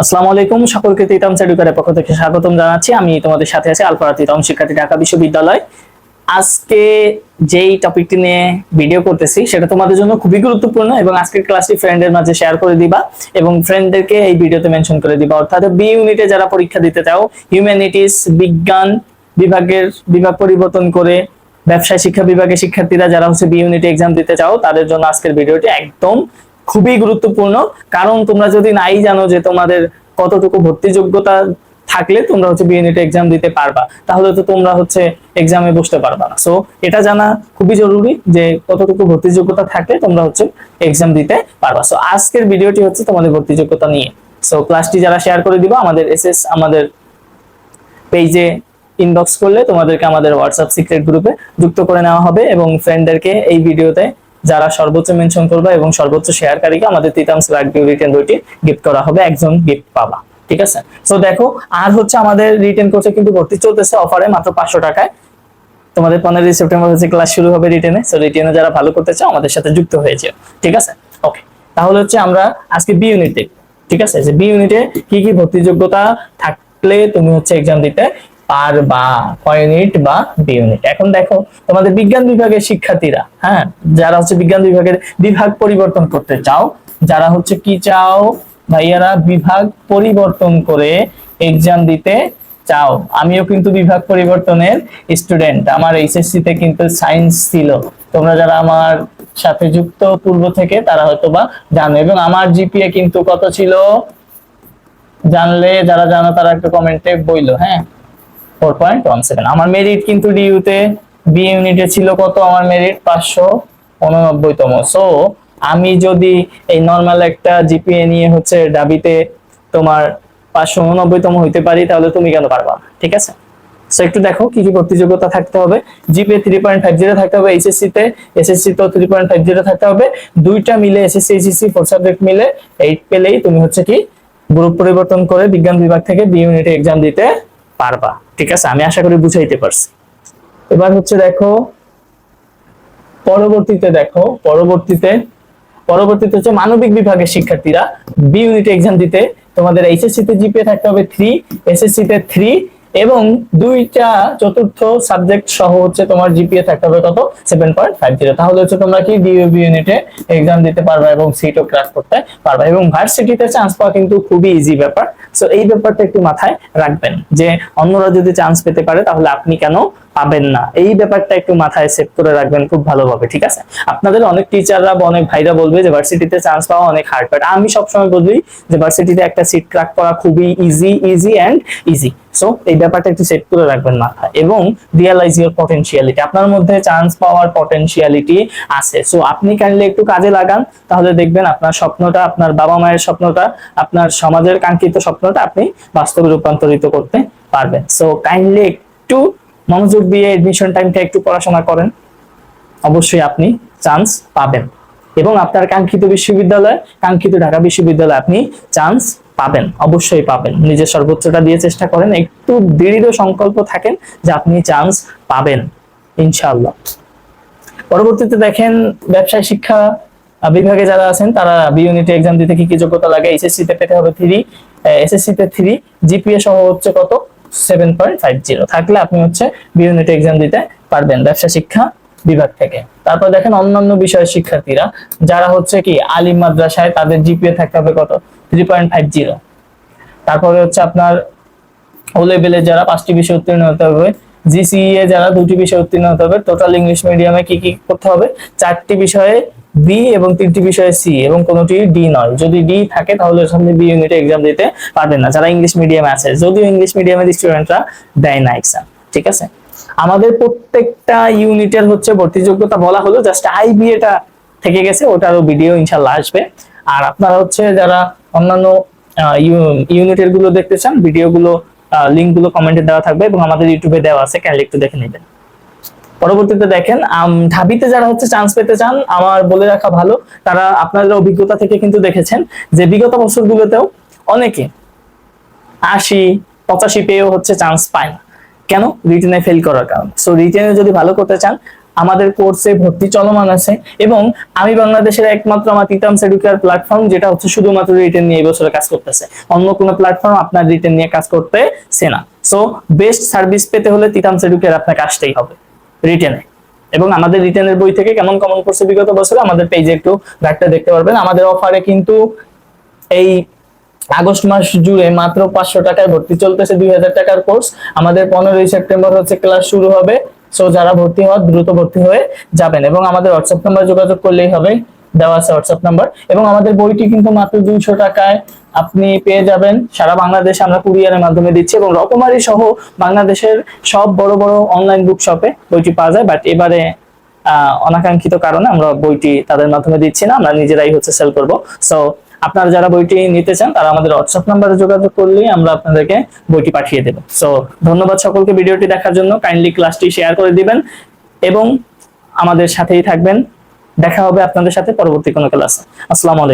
আসসালামু আলাইকুম, সকলকে তিতাম এডুকারের পক্ষ থেকে স্বাগতম জানাচ্ছি। আমি তোমাদের সাথে আছি আলফারা তিতাম শিক্ষার্থী ঢাকা বিশ্ববিদ্যালয়। আজকে যেই টপিকটি নিয়ে ভিডিও করতেছি, সেটা তোমাদের জন্য খুবই গুরুত্বপূর্ণ এবং আজকের ক্লাসটি ফ্রেন্ডের মাঝে শেয়ার করে দিবা এবং ফ্রেন্ডদেরকে এই ভিডিওতে মেনশন করে দিবা। অর্থাৎ বি ইউনিটে যারা পরীক্ষা দিতে চাও হিউম্যানিটিস বিজ্ঞান বিভাগের বিভাগ পরিবর্তন করে ব্যবসায় শিক্ষা বিভাগের শিক্ষার্থীরা যারা হচ্ছে বি ইউনিটে এক্সাম দিতে চাও, তাদের জন্য আজকের ভিডিওটি একদম খুবই গুরুত্বপূর্ণ। কারণ তোমরা যদি নাই জানো যে তোমাদের কতটুকু ভর্তি যোগ্যতা থাকলে তোমরা হচ্ছে বি ইউনিটে এক্সাম দিতে পারবা, তাহলে তো তোমরা হচ্ছে এক্সামে বসতে পারবা না। সো এটা জানা খুবই জরুরি যে কতটুকু ভর্তি যোগ্যতা থাকলে তোমরা হচ্ছে এক্সাম দিতে পারবা। সো আজকের ভিডিওটি হচ্ছে তোমাদের ভর্তি যোগ্যতা নিয়ে। সো ক্লাসটি যারা শেয়ার করে দিবা, আমাদের এসএস আমাদের পেজে ইনবক্স করলে তোমাদেরকে আমাদের হোয়াটসঅ্যাপ সিক্রেট গ্রুপে যুক্ত করে নেওয়া হবে এবং ফ্রেন্ডদেরকে এই ভিডিওতে যারা সর্বোচ্চ মেনশন করবে এবং সর্বোচ্চ শেয়ারকারীকে আমাদের তিতামস রাগবি রিটেন বইটি গিফট করা হবে, একজন গিফট পাবা, ঠিক আছে? সো দেখো, আর হচ্ছে আমাদের রিটেন কোর্সে কিন্তু ভর্তি চলতেছে অফারে মাত্র পাঁচশো টাকায়। তোমাদের পনেরোই সেপ্টেম্বর হচ্ছে ক্লাস শুরু হবে রিটেনে সো রিটেনে যারা ভালো করতে চাও আমাদের সাথে যুক্ত হয়েছে ঠিক আছে? ওকে তাহলে হচ্ছে আমরা আজকে বি ইউনিট ঠিক আছে? যে বি ইউনিটে কি কি ভর্তি যোগ্যতা থাকলে তুমি হচ্ছে এক্সাম দিতে পারবা বা ইউনিট বা বি ইউনিট এখন দেখো, তোমাদের বিজ্ঞান বিভাগের শিক্ষার্থীরা হ্যাঁ যারা হচ্ছে বিজ্ঞান বিভাগের বিভাগ পরিবর্তন করতে চাও, যারা হচ্ছে কি চাও? ভাইয়ারা বিভাগ পরিবর্তন করে এক্সাম দিতে চাও। আমিও কিন্তু বিভাগ পরিবর্তনের স্টুডেন্ট আমার এইচএসসি তে কিন্তু সায়েন্স ছিল। তোমরা যারা আমার সাথে যুক্ত পূর্ব থেকে, তারা হয়তো বা জানো। এবং আমার জিপিএ কিন্তু কত ছিল? জানলে যারা জানো, তারা একটু কমেন্টে বইলো হ্যাঁ। ফোর পয়েন্ট ওয়ান সেভেন আমার মেরিট কিন্তু ডিইউতে বি ইউনিটে ছিল কত? আমার মেরিট পাঁচশো উননব্বইতম। সো আমি যদি এই নর্মাল একটা জিপিএ নিয়ে হচ্ছে ডাবিতে তোমার পাঁচশো উননব্বইতম হইতে পারি, তাহলে তুমি কেন পারবা ঠিক আছে? সো একটু দেখো কি কি প্রতিযোগিতা থাকতে হবে। GPA three point five zero থাকতে হবে এইচএসসি তে। এসএসসি তো থ্রি পয়েন্ট ফাইভ জিরো থাকতে হবে। দুইটা মিলে এসএসসি এইচএসসি ফোর সাবজেক্ট মিলে এইট পেলেই তুমি হচ্ছে কি গ্রুপ পরিবর্তন করে বিজ্ঞান বিভাগ থেকে বি ইউনিটে এক্সাম দিতে পারবা। ঠিক আছে? আমি আশা করি বুঝাইতে পারছি। এবার হচ্ছে দেখো, পরবর্তীতে দেখো, পরবর্তীতে পরবর্তীতে হচ্ছে মানবিক বিভাগের শিক্ষার্থীরা বি ইউনিট এক্সাম দিতে তোমাদের এইচএসসি তে জিপিএ থাকতে হবে থ্রি এসএসসি তে থ্রি এবং দুইটা চতুর্থ সাবজেক্ট সহ হচ্ছে তোমার জিপিএ থাকতে হবে কত? সেভেন পয়েন্ট ফাইভ জিরো তাহলে হচ্ছে তোমরা কি ডিওবি ইউনিটে এক্সাম দিতে পারবা এবং সিটও ক্রাক করতে পারবা এবং ভার্সিটিতে চান্স পাওয়া কিন্তু খুবই ইজি ব্যাপার। সো এই ব্যাপারটা একটু মাথায় রাখবেন যে অন্যরা যদি চান্স পেতে পারে, তাহলে আপনি কেন পাবেন না। এই ব্যাপারটা একটু মাথায় সেট করে রাখবেন খুব ভালোভাবে, ঠিক আছে? আপনাদের অনেক টিচাররা বা অনেক ভাইরা বলবে যে ভার্সিটিতে চান্স পাওয়া অনেক হার্ড বাট আমি সবসময় বলি যে ভার্সিটিতে একটা সিট ক্রাক করা খুবই easy easy and easy so এই ব্যাপারটা একটু সেট করে রাখবেন মাথায় এবং রিয়ালাইজ ইউর পটেনশিয়ালিটি আপনার মধ্যে চান্স পাওয়ার পটেনশিয়ালিটি আছে। সো আপনি কাইন্ডলি একটু কাজে লাগান, তাহলে দেখবেন আপনার স্বপ্নটা, আপনার বাবা মায়ের স্বপ্নটা, আপনার সমাজের কাঙ্ক্ষিত স্বপ্নটা আপনি বাস্তবে রূপান্তরিত করতে পারবেন। সো কাইন্ডলি একটু মনোযোগ দিয়ে এডমিশন টাইমটা একটু পড়াশোনা করেন। অবশ্যই আপনি চান্স পাবেন। এবং আপনার কাঙ্ক্ষিত বিশ্ববিদ্যালয়, কাঙ্ক্ষিত ঢাকা বিশ্ববিদ্যালয়ে আপনি চান্স পাবেন, অবশ্যই পাবেন। নিজের সর্বোচ্চটা দিয়ে চেষ্টা করেন, একটু দৃঢ় সংকল্প থাকেন যে আপনি চান্স পাবেন, ইনশাআল্লাহ। পরবর্তীতে দেখেন ব্যবসায় শিক্ষা বিভাগে যারা আছেন, তারা বি ইউনিটে এক্সাম দিতে কি কি যোগ্যতা লাগে? এইচএসসি তে পেতে হবে থ্রি এসএসসি তে থ্রি জিপিএ সহ হচ্ছে কত? সেভেন পয়েন্ট ফাইভ জিরো থাকলে আপনি হচ্ছে বি ইউনিটে এক্সাম দিতে পারবেন ব্যবসা শিক্ষা বিভাগ থেকে। তারপর দেখেন অন্যান্য বিষয়ের শিক্ষার্থীরা, যারা হচ্ছে কি আলিম মাদ্রাসায় তাদের জিপিএ থাকতে হবে কত? থ্রি পয়েন্ট ফাইভ জিরো তারপরে হচ্ছে আপনার ও লেভেলে যারা পাঁচটি বিষয় উত্তীর্ণ হতে হবে জিসিএ যারা দুটি বিষয় উত্তীর্ণ হতে হবে টোটাল ইংলিশ মিডিয়ামে কি কি করতে হবে? চারটি বিষয়ে বি এবং তিনটি বিষয়ে সি এবং কোনোটি ডি নয়। যদি ডি থাকে, তাহলে সামনে বি ইউনিটে এক্সাম দিতে পারবেন না। যারা ইংলিশ মিডিয়ামে আছে, যদিও ইংলিশ মিডিয়ামের স্টুডেন্টরা দেয় না এক্সাম ঠিক আছে? আমাদের প্রত্যেকটা ইউনিটের হচ্ছে ভর্তি যোগ্যতা বলা হলো জাস্ট আইবিএটা থেকে গেছে, ওটারও ভিডিও ইনশাল্লাহ আসবে। আর আপনারা হচ্ছে যারা অন্যান্য ইউনিটেরগুলো দেখতে চান ভিডিও গুলো লিঙ্কগুলো কমেন্টে দেওয়া থাকবে এবং আমাদের ইউটিউবে দেওয়া আছে কাইন্ডলি একটু দেখে নেবেন। পরবর্তীতে দেখেন ঢাবিতে যারা হচ্ছে চান্স পেতে চান, আমার বলে রাখা ভালো, তারা আপনাদের অভিজ্ঞতা থেকে কিন্তু দেখেছেন যে বিগত বছরগুলোতেও অনেকে আশি, পঁচাশি পেয়েও হচ্ছে চান্স পায় না। কেন? রিটেনে ফেল করার কারণে। সো রিটেনে যদি ভালো করতে চান, আমাদের কোর্সে ভর্তি চলমান আছে এবং আমি বাংলাদেশের একমাত্র আমার তিতাম এডুকেয়ার প্ল্যাটফর্ম যেটা হচ্ছে শুধুমাত্র রিটেন নিয়ে এই বছরে কাজ করতেছে। অন্য কোনো প্ল্যাটফর্ম আপনার রিটেন নিয়ে কাজ করতেছে না। সো বেস্ট সার্ভিস পেতে হলে তিতাম এডুকেয়ার আপনাকে আসতেই হবে। রিটেনে এবং আমাদের রিটেনের বই থেকে কেমন কমন করছে বিগত বছরে আমাদের পেজে একটু ব্যাগটা দেখতে পারবেন। আমাদের অফারে কিন্তু এই আগস্ট মাস জুড়ে মাত্র পাঁচশো টাকায় ভর্তি চলতেছে দুই হাজার টাকার কোর্স আমাদের পনেরোই সেপ্টেম্বর হচ্ছে ক্লাস শুরু হবে। সো যারা ভর্তি হওয়ার দ্রুত ভর্তি হয়ে যাবেন। এবং আমাদের হোয়াটসঅ্যাপ নাম্বার যোগাযোগ করলেই হবে। দেওয়া আছে হোয়াটসঅ্যাপ নাম্বার এবং আমাদের বইটি কিন্তু মাত্র দুইশো টাকায় আপনি পেয়ে যাবেন। সারা বাংলাদেশে আমরা কুরিয়ারের মাধ্যমে দিচ্ছি এবং রকমারি সহ বাংলাদেশের সব বড় বড় অনলাইন বুক শপে বইটি পাওয়া যায়। বাট এবারে অনাকাঙ্ক্ষিত কারণে আমরা বইটি তাদের মাধ্যমে দিচ্ছি না। আমরা নিজেরাই হচ্ছে সেল করব। সো আপনারা যারা বইটি নিতে চান, তারা আমাদের হোয়াটসঅ্যাপ নাম্বারে যোগাযোগ করলেই আমরা আপনাদেরকে বইটি পাঠিয়ে দেব। সো ধন্যবাদ সকলকে ভিডিওটি দেখার জন্য। কাইন্ডলি ক্লাসটি শেয়ার করে দিবেন এবং আমাদের সাথেই থাকবেন। দেখা হবে আপনাদের সাথে পরবর্তী কোনো ক্লাসে। আসসালামু আলাইকুম।